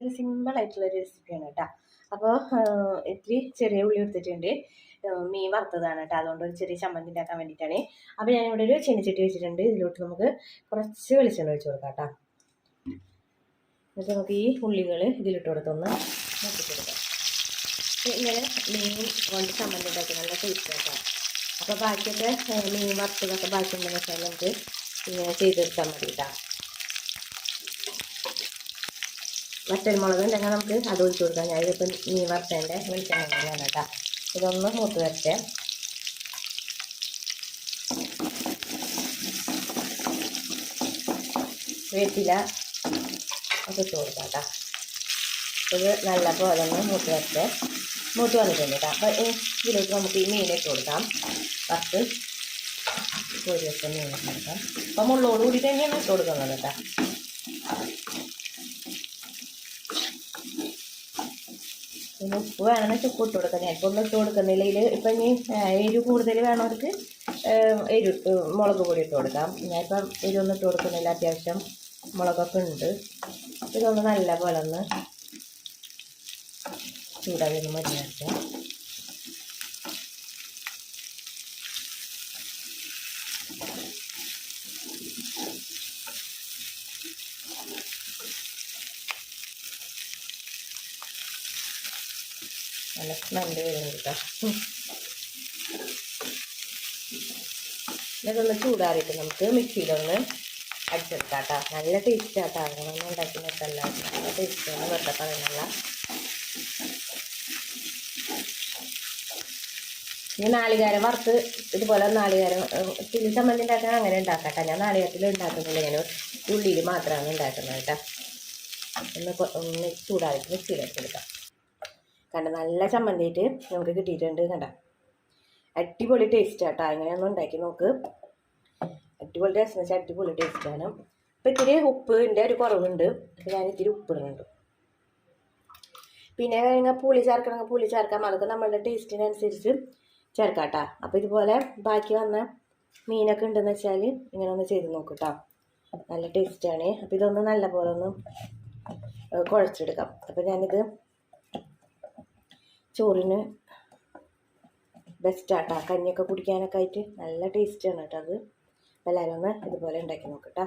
ഒരു സിമ്പിളായിട്ടുള്ളൊരു റെസിപ്പിയാണ് കേട്ടോ അപ്പോൾ ഇത്തിരി ചെറിയ ഉള്ളി എടുത്തിട്ടുണ്ട്. മീൻ വറുത്തതാണ് കേട്ടോ അതുകൊണ്ട് ഒരു ചെറിയ ചമ്മന്തി ഉണ്ടാക്കാൻ വേണ്ടിയിട്ടാണ് അപ്പോൾ ഞാൻ ഞാനിവിടെ ഒരു ചീനിച്ചട്ടി വെച്ചിട്ടുണ്ട്. ഇതിലോട്ട് നമുക്ക് കുറച്ച് വെളിച്ചെണ്ണ ഒഴിച്ച് കൊടുക്കാം കേട്ടോ എന്നിട്ട് നമുക്ക് ഈ ഉള്ളികൾ ഇതിലിട്ട് കൊടുത്തൊന്ന് നോക്കി കൊടുക്കാം. ഇങ്ങനെ മീൻ കൊണ്ട് ചമ്മന്തി ഉണ്ടാക്കി നല്ല ടേസ്റ്റ് കേട്ടോ അപ്പോൾ ബാക്കിയൊക്കെ മീൻ വറുത്തതൊക്കെ ബാക്കി ഉണ്ടെന്ന് വെച്ചാൽ നമുക്ക് ഇങ്ങനെ ചെയ്തെടുത്താൽ മതി കേട്ടോ വറ്റൽമുളക് ഉണ്ടെങ്കിൽ നമുക്ക് അത് ഒഴിച്ച് കൊടുക്കാം. ഞാൻ ഇതിപ്പം മീൻ വറുത്തതിന്റെ വെളിച്ചെണ്ണ തന്നെയാണ് കേട്ടോ. ഇതൊന്ന് മൂത്ത് വരട്ടെ. വേപ്പില ഒക്കെ ഇട്ട് കൊടുക്കാം കേട്ടോ. ഇത് നല്ല പോലെ ഒന്ന് മൂത്ത് വരട്ടെ. മൂത്ത് വന്നിട്ടുണ്ട് കേട്ടോ. അപ്പോൾ ഇതിലേക്ക് നമുക്ക് ഈ മീൻ ഇട്ട് കൊടുക്കാം. പത്ത് കോരി വെച്ച മീൻ ഇട്ട് കൊടുക്കാം. അപ്പോൾ മുള്ളോട് കൂടി തന്നെയാണ് ഇട്ട് കൊടുക്കുന്നത് കേട്ടോ. പിന്നെ ഉപ്പ് വേണമെന്ന് ഉപ്പ് ഇട്ട് കൊടുക്കാം. ഞാൻ ഇപ്പോൾ ഇട്ട് കൊടുക്കുന്നില്ല. ഇതിൽ ഇപ്പം ഇനി എരിവ് കൂടുതൽ വേണവർക്ക് എരി മുളക് പൊടി ഇട്ട് കൊടുക്കാം. ഞാനിപ്പം എരിവൊന്നും ഇട്ട് കൊടുക്കുന്നില്ല. അത്യാവശ്യം മുളകൊക്കെ ഉണ്ട്. ഇതൊന്ന് നല്ല പോലെ ഒന്ന് ചൂടായി ഒന്ന് മരുന്നടിക്കാം നല്ല സ്മെല്ല് കേട്ടോ. ഇതൊന്ന് ചൂടാറിയിട്ട് നമുക്ക് മിക്സിയിലൊന്ന് അടിച്ചെടുക്കാം നല്ല ടേസ്റ്റ് ആട്ടോ അങ്ങനെ ഉണ്ടാക്കി നോക്കല്ല നല്ല ടേസ്റ്റാണ് വെറുതെ പറയുന്നില്ല ഇനി നാളികാരം വറുത്ത് ഇതുപോലെ നാളികാരം ചില്ലി ചമ്മന്തി ഉണ്ടാക്കാൻ അങ്ങനെ ഉണ്ടാക്കാട്ടോ. ഞാൻ നാളികാരത്തിൽ ഉണ്ടാക്കുന്നില്ല. ഞാൻ ഉള്ളിയിൽ മാത്രമാണ് ഉണ്ടാക്കുന്നത് കേട്ടോ. ഒന്ന് ചൂടാറിയിട്ട് മിക്സിയിലേക്ക് എടുക്കാം. കണ്ട? നല്ല ചമ്മന്തിയിട്ട് നമുക്ക് കിട്ടിയിട്ടുണ്ട് കണ്ട? അടിപൊളി ടേസ്റ്റ് കേട്ടോ അങ്ങനെയൊന്നും ഉണ്ടാക്കി നോക്ക്. അടിപൊളി ടേസ്റ്റ് വെച്ചാൽ അടിപൊളി ടേസ്റ്റാണ് ഇപ്പം ഇത്തിരി ഉപ്പിന്റെ ഒരു കുറവുണ്ട്. അപ്പോൾ ഞാൻ ഇത്തിരി ഉപ്പിടുന്നുണ്ട്. പിന്നെ കഴിഞ്ഞാൽ പുളി ചേർക്കണമെങ്കിൽ പുളി ചേർക്കാം. അതൊക്കെ നമ്മളുടെ ടേസ്റ്റിനനുസരിച്ച് ചേർക്കാം കേട്ടോ. അപ്പോൾ ഇതുപോലെ ബാക്കി വന്ന മീനൊക്കെ ഉണ്ടെന്ന് വെച്ചാൽ ഇങ്ങനെ ഒന്ന് ചെയ്ത് നോക്കും കേട്ടോ. നല്ല ടേസ്റ്റാണ് അപ്പോൾ ഇതൊന്ന് നല്ല പോലെ ഒന്ന് കുഴച്ചെടുക്കാം. അപ്പോൾ ഞാനിത് ചോറിന് ബെസ്റ്റ് ബെസ്റ്റാട്ടോ കഞ്ഞിയൊക്കെ കുടിക്കാനൊക്കെ ആയിട്ട് നല്ല ടേസ്റ്റാണ് കേട്ടോ അത്. എല്ലാവരും ഒന്ന് ഇതുപോലെ ഉണ്ടാക്കി നോക്കട്ടോ